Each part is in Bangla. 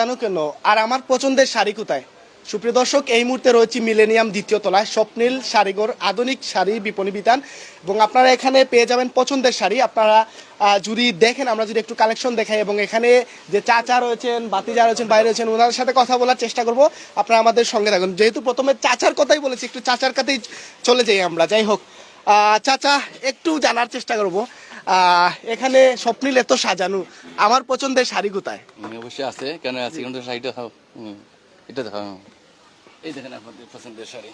জানো কেন? আর আমার পছন্দের শাড়ি কোথায়? সুপ্রিয় দর্শক, এই মুহূর্তে রয়েছে মিলেনিয়াম দ্বিতীয় তলায় স্বপ্নীল শাড়িগর আধুনিক শাড়ি বিপণী বিতান এবং আপনারা এখানে পেয়ে যাবেন পছন্দের শাড়ি। আপনারা যদি দেখেন, আমরা যদি একটু কালেকশন দেখাই এবং এখানে যে চাচা রয়েছেন বাতি বাতিজা রয়েছেন বাইরে রয়েছেন, ওনাদের সাথে কথা বলার চেষ্টা করব। আপনারা আমাদের সঙ্গে থাকুন। যেহেতু প্রথমে চাচার কথাই বলেছি, একটু চাচার কাছেই চলে যাই আমরা। যাই হোক চাচা, একটু জানার চেষ্টা করব। এখানে স্বপ্নিল এত সাজানো। আমার পছন্দের শাড়ি কোথায়? অবশ্যই আছে কেন আছে? শাড়িটা হুম, এটা এই দেখেন আপনাদের পছন্দের শাড়ি।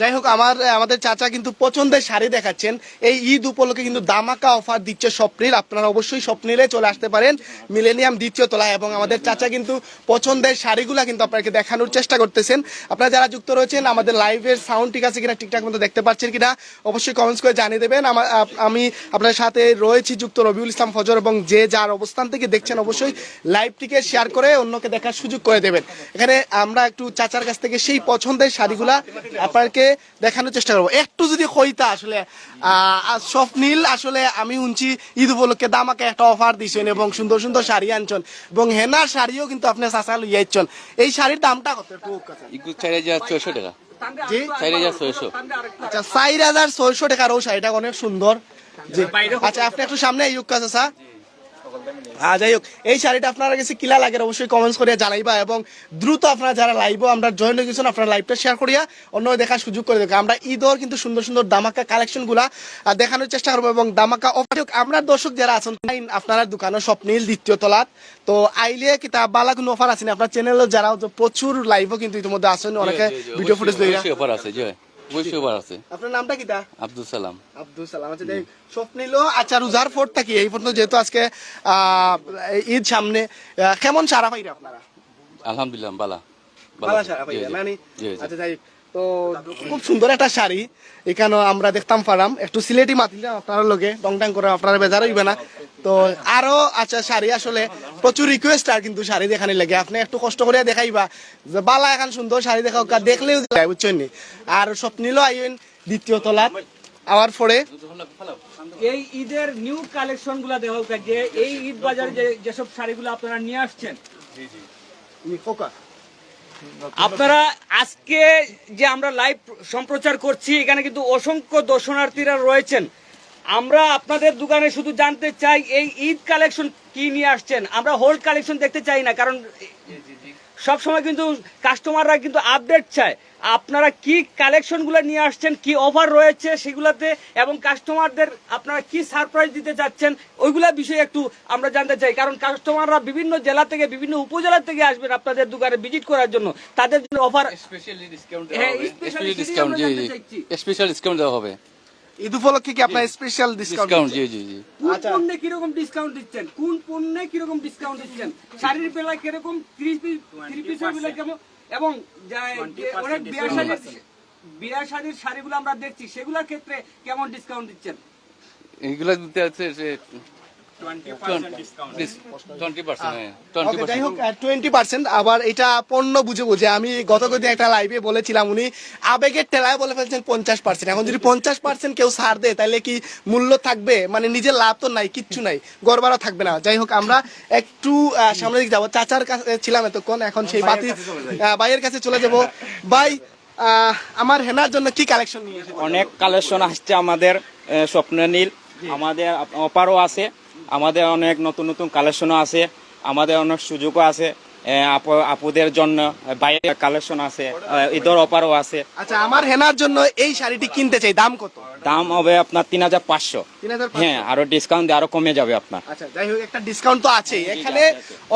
যাই হোক, আমার আমাদের চাচা কিন্তু পছন্দের শাড়ি দেখাচ্ছেন। এই ঈদ উপলক্ষে কিন্তু দামাকা অফার দিচ্ছে স্বপ্নিল। আপনারা অবশ্যই স্বপ্নিলে চলে আসতে পারেন। মিলেনিয়াম দ্বিতীয় তলায়। এবং আমাদের চাচা কিন্তু পছন্দের শাড়িগুলা কিন্তু আপনাকে দেখানোর চেষ্টা করতেছেন। আপনারা যারা যুক্ত রয়েছেন, আমাদের লাইভের সাউন্ড ঠিক আছে কিনা, ঠিকঠাক মতো দেখতে পাচ্ছেন কিনা, অবশ্যই কমেন্টস করে জানিয়ে দেবেন। আমার আমি আপনার সাথে রয়েছি যুক্ত রবিউল ইসলাম ফজর, এবং যে যার অবস্থান থেকে দেখছেন অবশ্যই লাইভটিকে শেয়ার করে অন্যকে দেখার সুযোগ করে দেবেন। এখানে আমরা একটু চাচার কাছ থেকে সেই পছন্দের শাড়িগুলা আপনাকে দেখানোর চেষ্টা করব। একটু যদি হইতা আসলে আহ, স্বপ্নীল আসলে আমি শুনছি ঈদ উপলক্ষে দামাকে একটা অফার দিছেন এবং সুন্দর সুন্দর শাড়ি আনছেন এবং হেনার শাড়িও কিন্তু আপনি চাচা লইয়াইছেন এই শাড়ির দামটা কত? একটু কাছে। চার হাজার ছয়শো টাকা। আচ্ছা চার হাজার ছয়শো টাকার ও শাড়িটা অনেক সুন্দর। আচ্ছা আপনি একটু সামনে এই কাছে স্যার যাই হোক এই শাড়িটা আপনারা কাছে কিলা লাগে অবশ্যই কমেন্টস করিয়া জানাইবা এবং দ্রুত আপনারা যারা লাইভও আমরা জয়েন হয়ে গেছেন আপনারা লাইভটা শেয়ার করিয়া অন্য দেখার সুযোগ করে দেবো আমরা ঈদর কিন্তু সুন্দর সুন্দর দামাকা কালেকশনগুলা দেখানোর চেষ্টা করব এবং দামাকা অফার আমরা দর্শক যারা আছেন আপনার দোকানের স্বপ্নীল দ্বিতীয় তলাত তো আইলে কিতাব বালা কোনো অফার আছে না? আপনার চ্যানেলে যারা তো প্রচুর লাইভও কিন্তু ইতিমধ্যে আসেন অনেকে ভিডিও ফুটেজ অফার আছে অবশ্যই অফার আছে। আপনার নামটা কিটা আব্দুল সালাম। আব্দুল সালাম। আচ্ছা যাই স্বপ্নিল আচ্ছা রোজার ফোর্ট থাকি এই পর্যন্ত যেহেতু আজকে আহ, ঈদ সামনে কেমন সারা পাইরা আপনারা? আলহামদুলিল্লাহ বালা। সারা পাইরা। আচ্ছা যাই তো খুব সুন্দর একটা শাড়ি। এখানে আমরা দেখতাম পারাম একটু সিলেটি মাতিলে আপনার লগে টং টাং করে আপনারা বেজার হইবে না। তো আরও আচ্ছা শাড়ি আসলে প্রচুর রিকোয়েস্ট আর কিন্তু শাড়ি দেখানি লাগে। আপনি একটু কষ্ট করে দেখাইবা। যে বালা এখন সুন্দর শাড়ি দেখাও দেখলেও বুঝছেন নি? আর স্বপ্নিল আইন দ্বিতীয় তলাত আওয়ার পরে। এই ঈদের নিউ কালেকশনগুলা দেখা যে এই ঈদ বাজারে যে যেসব শাড়িগুলো আপনারা নিয়ে আসছেন। কোকা আপনারা আজকে যে আমরা লাইভ সম্প্রচার করছি, এখানে কিন্তু অসংখ্য দর্শনার্থীরা রয়েছেন। আমরা আপনাদের দোকানে শুধু জানতে চাই, এই ঈদ কালেকশন কি নিয়ে আসছেন? আমরা হোল্ড কালেকশন দেখতে চাই না, কারণ সব সময় কিন্তু কাস্টমাররা কিন্তু আপডেট চায়। আপনারা কি কালেকশনগুলো নিয়ে আসছেন কি অফার রয়েছে সেগুলাতে এবং কাস্টমারদের আপনারা কি সারপ্রাইজ দিতে চাচ্ছেন ওইগুলা বিষয়ে একটু আমরা জানতে চাই। কারণ কাস্টমাররা বিভিন্ন জেলা থেকে বিভিন্ন উপজেলা থেকে আসবেন আপনাদের দোকানে ভিজিট করার জন্য। তাদের জন্য অফার স্পেশালি ডিসকাউন্ট হ্যাঁ, স্পেশালি ডিসকাউন্ট স্পেশাল ডিসকাউন্ট দেওয়া হবে। ঈদ উপলক্ষে কি আপনার স্পেশাল ডিসকাউন্ট ডিসকাউন্ট জি জি জি। কোন পণ্যে কি রকম ডিসকাউন্ট দিচ্ছেন? কোন পণ্যে কীরকম ডিসকাউন্ট দিচ্ছেন? শাড়ির বেলায় কীরকম থ্রি পিস থ্রি পিসের বেলায় কেমন? এবং অনেক বিয়ার শাড়ির বিয়ার শাড়ির শাড়িগুলো আমরা দেখছি। সেগুলোর ক্ষেত্রে কেমন ডিসকাউন্ট দিচ্ছেন? এগুলা দিতে আছে যে টোয়েন্টি পার্সেন্ট যাই হোক টোয়েন্টি পার্সেন্ট আবার এটা পণ্য বুঝে বুঝে আমি গত কদিন একটা লাইভে বলেছিলাম উনি আবেগের টেলায় বলে ফেলছেন পঞ্চাশ পার্সেন্ট এখন যদি পঞ্চাশ পার্সেন্ট কেউ ছাড় দেয় তাহলে কি মূল্য থাকবে? মানে নিজের লাভ তো নাই কিচ্ছু নাই গড়বারও থাকবে না। যাই হোক আমরা একটু সামনে দিকে যাব। চাচার কাছে ছিলাম এতক্ষণ এখন সেই বাতি ভাইয়ের কাছে চলে যাব। ভাই আহ, আমার হেনার জন্য কি কালেকশন নিয়ে অনেক কালেকশন আসছে আমাদের স্বপ্ন নীল আমাদের অপারও আছে। আমাদের অনেক নতুন নতুন কালেকশনও আছে আমাদের অনেক সুযোগও আছে। আপুদের জন্য বাইরে কালেকশন আছে ঈদের অপারও আছে। আচ্ছা আমার হেনার জন্য এই শাড়িটি কিনতে চাই দাম কত? দাম হবে আপনার তিন হাজার পাঁচশো। হ্যাঁ আরও ডিসকাউন্ট আরও কমে যাবে আপনার। আচ্ছা যাই হোক একটা ডিসকাউন্ট তো আছেই। এখানে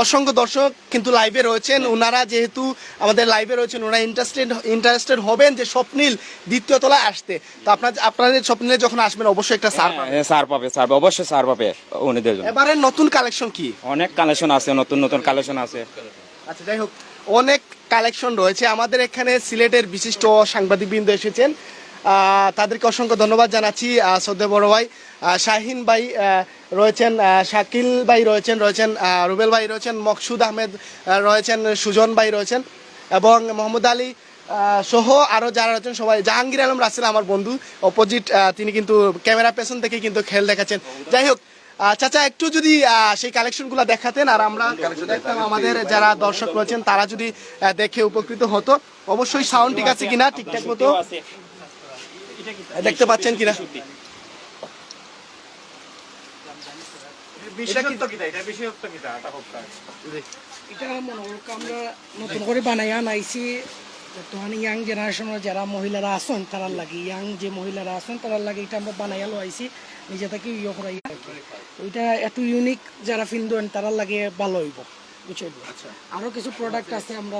অসংখ্য দর্শক কিন্তু লাইভে রয়েছেন। ওনারা যেহেতু আমাদের লাইভে রয়েছেন ওনারা ইন্টারেস্টেড ইন্টারেস্টেড হবেন যে স্বপ্নিল দ্বিতীয় তলায় আসতে। তো আপনার আপনাদের স্বপ্নিলে যখন আসবেন অবশ্যই একটা সার হ্যাঁ, সার পাবে সার পাবে অবশ্যই সার পাবে উনিদের জন্য। এবারে নতুন কালেকশন কি? অনেক কালেকশন আছে নতুন নতুন কালেকশন আছে। আচ্ছা যাই হোক অনেক কালেকশন রয়েছে। আমাদের এখানে সিলেটের বিশিষ্ট সাংবাদিকবৃন্দ এসেছেন। তাদেরকে অসংখ্য ধন্যবাদ জানাচ্ছি আহ, শ্রদ্ধেয় বড় ভাই। শাহিন ভাই রয়েছেন শাকিল ভাই রয়েছেন রয়েছেন রুবেল ভাই রয়েছেন মকসুদ আহমেদ রয়েছেন সুজন ভাই রয়েছেন এবং মোহাম্মদ আলী সহ আরও যারা রয়েছেন সবাই। জাহাঙ্গীর আলম রাসেল আমার বন্ধু অপোজিট তিনি কিন্তু ক্যামেরা পেছন থেকে কিন্তু খেল দেখাচ্ছেন। যাই হোক চাচা একটু যদি সেই কালেকশনগুলো দেখাতেন আর আমরা দেখতাম আমাদের যারা দর্শক রয়েছেন তারা যদি দেখে উপকৃত হতো। অবশ্যই সাউন্ড ঠিক আছে কিনা ঠিকঠাক মতো? দেখতে পাচ্ছেন কিনা? এটা মনে হোক আমরা নতুন করে বানাই আনাইছি। বর্তমানে ইয়াং জেনারেশনের যারা মহিলারা আছেন তারার লাগে। ইয়াং যে মহিলারা আছেন তারার লাগে এটা আমরা বানাইয়া লোয়াইছি নিজে থেকে ইয়ে করাই। ওইটা এত ইউনিক যারা ফিনদেন তারা লাগে ভালো হইব বুঝছেন? আরও কিছু প্রোডাক্ট আছে আমরা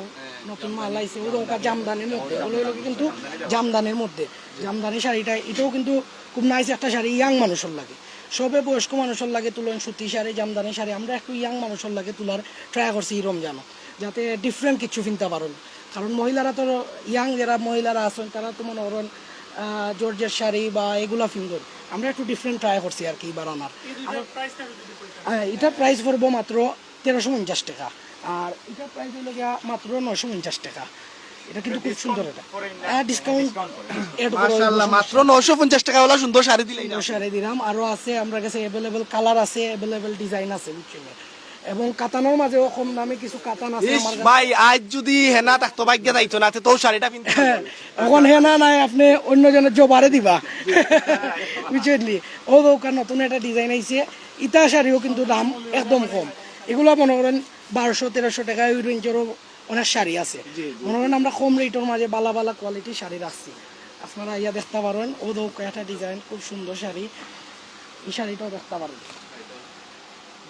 নতুন মাল আইছে ওটা জামদানির মধ্যে। ওগুলো হলো কিন্তু জামদানির মধ্যে। জামদানি শাড়িটা এটাও কিন্তু খুব নাইস একটা শাড়ি ইয়াং মানুষের লাগে। সবে বয়স্ক মানুষের লাগে তুলেন সুতি শাড়ি জামদানি শাড়ি। আমরা একটু ইয়াং মানুষের লাগে তোলার ট্রাই করছি এই রমজানও যাতে ডিফারেন্ট কিছু কিনতে পারেন কারণ মহিলারা তো ইয়াং যারা মহিলারা আছেন তারা তো মনে করেন জর্জের শাড়ি বা এগুলা ফিন্দর আমরা একটু ডিফারেন্ট ট্রাই করছি আর কি বানানোর হ্যাঁ এটার প্রাইস পড়ব মাত্র তেরোশো পঞ্চাশ টাকা। আর এটার প্রাইস হলো গিয়া মাত্র নয়শো পঞ্চাশ টাকা। এটা কিন্তু খুব সুন্দর এটা। হ্যাঁ ডিসকাউন্ট এড মাশাআল্লাহ মাত্র নশো পঞ্চাশ টাকা ওলা সুন্দর শাড়ি দিলাম শাড়ি সারে দিলাম। আরও আছে আমরা কাছে অ্যাভেলেবেল কালার আছে অ্যাভেলেবেল ডিজাইন আছে বুঝছেন? এবং কাতানোর মাঝেও কম দামে কিছু কাতান আছে আমার ভাই আজ যদি হেনা থাকতো ভাগ্যে যাইতো না তো শাড়িটা হ্যাঁ, এখন হে না নাই আপনি অন্যজনের জবারে দিবা। বুঝলি ও দৌকার নতুন একটা ডিজাইন আইছে ইতা শাড়িও কিন্তু দাম একদম কম। এগুলো মনে করেন বারোশো তেরোশো টাকা ওই রেঞ্জেরও অনেক শাড়ি আছে। মনে করেন আমরা কম রেটের মাঝে বালা বালা কোয়ালিটির শাড়ি রাখছি। আপনারা ইয়া দেখতে পারেন ও দৌকা একটা ডিজাইন খুব সুন্দর শাড়ি। এই শাড়িটাও দেখতে পারেন।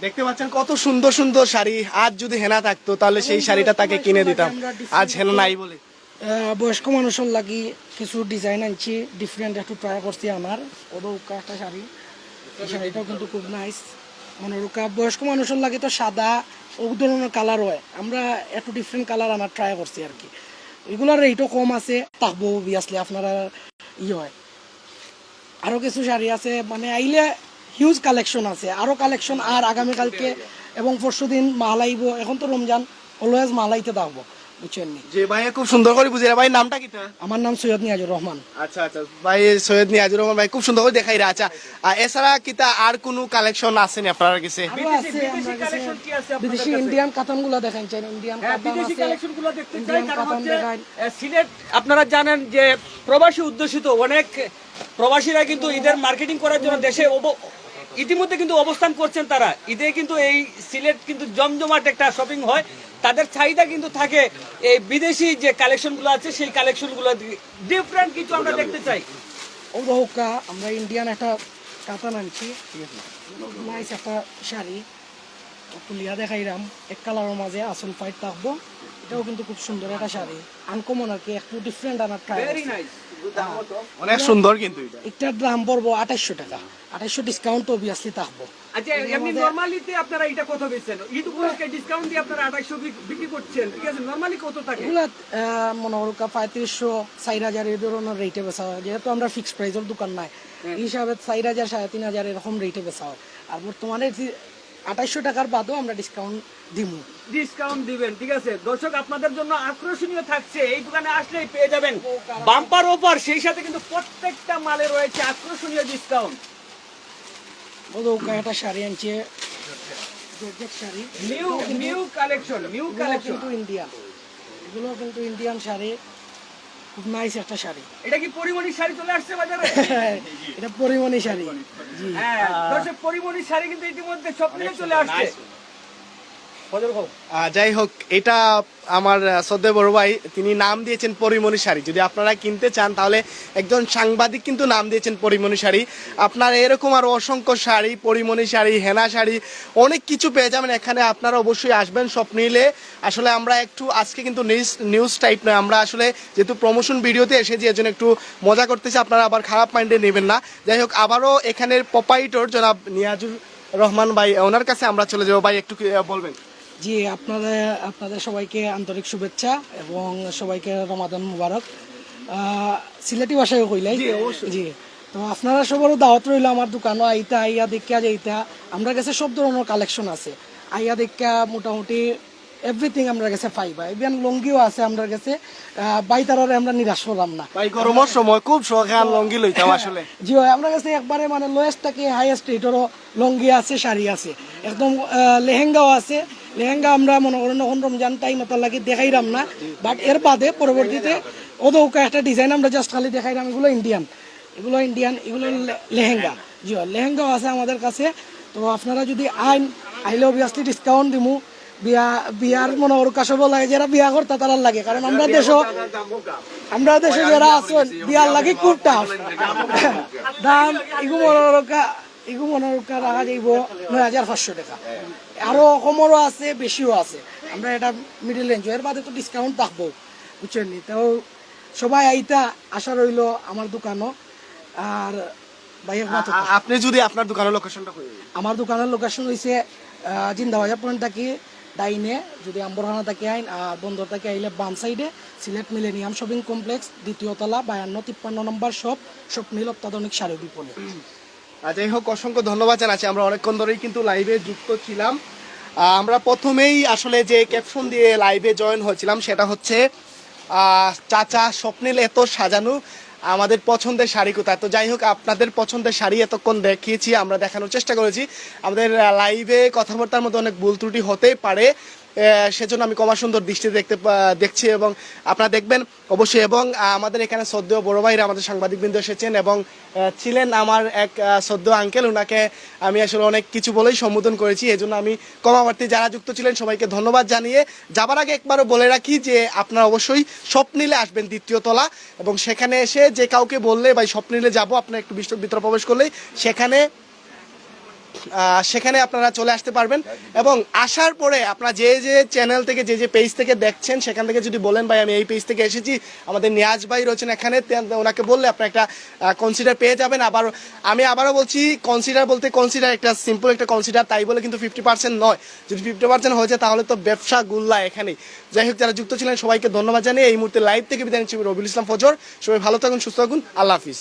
দেখতে পাচ্ছেন কত সুন্দর সুন্দর শাড়ি। আজ যদি হেনা থাকতো তাহলে সেই শাড়িটা তাকে কিনে দিতাম। আজ হেনা নাই বলে। বয়স্ক মানুষের লাগি কিছু ডিজাইন আনছি ডিফারেন্ট একটু ট্রাই করছি আমার ওদৌকা একটা শাড়ি। এই শাড়িটাও কিন্তু খুব নাইস মনোরুকা বয়স্ক মানুষের লাগে তো সাদা ও ধরনের কালার হয়। আমরা একটু ডিফারেন্ট কালার আনার ট্রাই করছি আর কি। এগুলোর রেটও কম আছে থাকব বিয়াসলি আপনারা ই হয়। আরও কিছু শাড়ি আছে মানে আইলে হিউজ কালেকশন আছে। আরও কালেকশন আর আগামীকালকে এবং পরশু দিন মাল আইব এখন তো রমজান অলওয়েজ মাল আইতে থাকব বুঝছেন যে ভাই খুব সুন্দর করে বুঝিয়ে ভাই নামটা কি আমার নাম সৈয়দ নিয়াজুর রহমান। আচ্ছা আচ্ছা। ভাই সৈয়দ নিয়াজুর রহমান ভাই খুব সুন্দর করে দেখাই রা আচ্ছা এছাড়া কিতা আর কোনো কালেকশন আসেনি আপনার আছে কাছে বিদেশি ইন্ডিয়ান দেখেন চাই। ইন্ডিয়ান বিদেশি দেখতে চাই। কারণ সিলেট জানেন যে প্রবাসী উদ্দেশিত অনেক প্রবাসীরা কিন্তু ঈদের মার্কেটিং করার জন্য দেশে ইতিমধ্যে কিন্তু অবস্থান করছেন তারা। ঈদে কিন্তু এই সিলেট কিন্তু জমজমাট একটা শপিং হয়। তাদের চাহিদা কিন্তু থাকে এই বিদেশি যে কালেকশনগুলো আছে, সেই কালেকশনগুলো ডিফারেন্ট কিছু আমরা দেখতে চাই। ও আমরা ইন্ডিয়ান একটা কাতান আনছি। একটা শাড়ি। তুলিয়া দেখাইরাম এক কালারের মাঝে আসল ফাইট থাকব এটাও কিন্তু খুব সুন্দর একটা শাড়ি। আনকমন আর কি একটু ডিফারেন্ট আনার ট্রাই ভেরি নাইস অনেক সুন্দর কিন্তু এটা। একটার দাম পড়ব আঠাইশশো টাকা। আঠাইশশো ডিসকাউন্ট অবভিয়াসলি থাকব আচ্ছা এমনি নরমালিতে আপনারা এটা কত বেচছেন ঈদ উপলক্ষে ডিসকাউন্ট দিয়ে আপনারা আঠাইশো বিক্রি করছেন। ঠিক আছে নরমালি কত থাকে? এগুলা আহ, মনে করো পঁয়ত্রিশশো চার হাজার এই ধরনের রেটে বেচা হয়। যেহেতু আমরা ফিক্সড প্রাইসের দোকান নাই। এই হিসাবে চার হাজার সাড়ে তিন হাজার এরকম রেটে বেচা হয়। আর বর্তমানে আঠাইশশো টাকার বাদেও আমরা ডিসকাউন্ট দিমু। ডিসকাউন্ট দিবেন ঠিক আছে? দর্শক আপনাদের জন্য আকর্ষণীয় থাকছে এই দোকানে আসলেই পেয়ে যাবেন বাম্পার অফার সেই সাথে কিন্তু প্রত্যেকটা মালে রয়েছে আকর্ষণীয় ডিসকাউন্ট একটা শাড়ি আনছে sari. New new collection new collection কিন্তু ইন্ডিয়ান এগুলো কিন্তু ইন্ডিয়ান শাড়ি। খুব নাইস একটা শাড়ি। এটা কি পরিমণি শাড়ি চলে আসছে বাজারে? এটা পরিমণি শাড়ি জি। হ্যাঁ দর্শক পরিমণি শাড়ি কিন্তু ইতিমধ্যে স্বপ্নে চলে আসছে। যাই হোক এটা আমার আহ, শ্রদ্ধেয় বড় ভাই তিনি নাম দিয়েছেন পরিমণি শাড়ি। যদি আপনারা কিনতে চান তাহলে একজন সাংবাদিক কিন্তু নাম দিয়েছেন পরিমণি শাড়ি। আপনার এরকম আরও অসংখ্য শাড়ি পরিমণি শাড়ি হেনা শাড়ি অনেক কিছু পেয়ে যাবেন। এখানে আপনারা অবশ্যই আসবেন সব নিলে আসলে আমরা একটু আজকে কিন্তু নিউজ নিউজ টাইপ নয়। আমরা আসলে যেহেতু প্রমোশন ভিডিওতে এসেছি এর জন্য একটু মজা করতেছি আপনারা আবার খারাপ মাইন্ডে নেবেন না। যাই হোক আবারও এখানের প্রপাইটর জনাব নিয়াজুর রহমান ভাই ওনার কাছে আমরা চলে যাব। ভাই একটু বলবেন? জি আপনাদের আপনাদের সবাইকে আন্তরিক শুভেচ্ছা এবং সবাইকে রমাদান মুবারক। সিলেটি ভাষায় কইলাই? জি তো আপনারা সবারও দাওয়াত রইল আমার দোকানও আইতা আইয়া দেখা যাইতা। আমরা কাছে সব ধরনের কালেকশন আছে। আইয়া দেখা মোটামুটি এভরিথিং আমরা কাছে পাইবা ইভেন লঙ্গিও আছে আমরা কাছে। বাইতারারে আমরা নিরাশ করলাম না। ভাই গরমের সময় খুব শখে আর লঙ্গি লইতাম আসলে। জি হয় আপনার কাছে একবারে মানে লোয়েস্ট থেকে হাইয়েস্ট রেটেরও লঙ্গি আছে শাড়ি আছে। একদম লেহেঙ্গাও আছে। লেহেঙ্গা আমরা মনে করেন এখন রমজান টাইম আপনার লাগে দেখাইলাম না। বাট এর বাদে পরবর্তীতে ওদৌকা একটা ডিজাইন আমরা জাস্ট খালি দেখাইলাম এগুলো ইন্ডিয়ান এগুলো ইন্ডিয়ান এগুলো লেহেঙ্গা। জি লেহেঙ্গাও আছে আমাদের কাছে। তো আপনারা যদি আইন আইলে অবভিয়াসলি ডিসকাউন্ট দিমু। বিয়া বিয়ার মনে করো কাশব লাগে যারা বিয়া করতা তারা লাগে। কারণ আমরা দেশ আমরা দেশে যারা আছেন বিয়ার লাগে খুব টাফ দাম ইগু ইগু মনোরকা রাখা নয় হাজার পাঁচশো টাকা। আরও কমরও আছে বেশিও আছে। আমরা এটা মিডিল রেঞ্জ এর বাদে তো ডিসকাউন্ট থাকব বুঝছেন তো সবাই আইতা আশা রইল আমার দোকানও। আর আপনি যদি আপনার দোকানের লোকেশনটা আমার দোকানের লোকেশন হয়েছে জিন্দাবাজার পয়েন্ট থাকি ডাইনে। যদি আম্বরখানা থাকি আইন আর বন্দর থাকি আইলে বাম সাইডে সিলেট মিলেনিয়াম শপিং কমপ্লেক্স দ্বিতীয় তলা বায়ান্ন তিপ্পান্ন নম্বর শপ স্বপ্নিল অত্যাধুনিক শাড়ি বিপণী। যাই হোক, অসংখ্য ধন্যবাদ জানাচ্ছি। আমরা অনেকক্ষণ ধরেই কিন্তু লাইভে যুক্ত ছিলাম। আমরা প্রথমেই আসলে যে ক্যাপশন দিয়ে লাইভে জয়েন হয়েছিলাম, সেটা হচ্ছে চাচা স্বপ্নিল এত সাজানো আমাদের পছন্দের শাড়ি কোথায়? তো যাই হোক, আপনাদের পছন্দের শাড়ি এতক্ষণ দেখিয়েছি, আমরা দেখানোর চেষ্টা করেছি। আমাদের লাইভে কথাবার্তার মধ্যে অনেক ভুল ত্রুটি হতেই পারে। সেজন্য আমি কমা সুন্দর দৃষ্টি দেখতে দেখছি এবং আপনারা দেখবেন, অবশ্যই, এবং আমাদের এখানে সদ্য বড় ভাইরা আমাদের সাংবাদিকবৃন্দ এসেছেন এবং ছিলেন আমার এক সদ্য আঙ্কেল ওনাকে আমি আসলে অনেক কিছু বলেই সম্বোধন করেছি এই জন্য আমি কমাবার্তী যারা যুক্ত ছিলেন সবাইকে ধন্যবাদ জানিয়ে যাবার আগে একবারও বলে রাখি যে আপনারা অবশ্যই স্বপ্নিলে আসবেন দ্বিতীয় তলা, এবং সেখানে এসে যে কাউকে বললে ভাই স্বপ্নিলে যাব, আপনার একটু ভিতরে প্রবেশ করলেই, সেখানে সেখানে আপনারা চলে আসতে পারবেন। এবং আসার পরে আপনারা যে যে চ্যানেল থেকে, যে যে পেজ থেকে দেখছেন, সেখান থেকে যদি বলেন, ভাই, আমি এই পেজ থেকে এসেছি, আমাদের নিয়াজ ভাই রয়েছেন এখানে ওনাকে বললে আপনার একটা কনসিডার পেয়ে যাবেন। আবার আমি আবারও বলছি কনসিডার বলতে কনসিডার একটা সিম্পল একটা কনসিডার তাই বলে কিন্তু ফিফটি পার্সেন্ট নয়। যদি ফিফটি পার্সেন্ট হয়ে যায়, তাহলে তো ব্যবসা গুল্লা এখানেই। যাই হোক, যারা যুক্ত ছিলেন, সবাইকে ধন্যবাদ জানিয়ে এই মুহূর্তে লাইভ থেকে বিদায় নিচ্ছি রবিউল ইসলাম ফজর। সবাই ভালো থাকুন, সুস্থ থাকুন। আল্লাহ হাফিজ।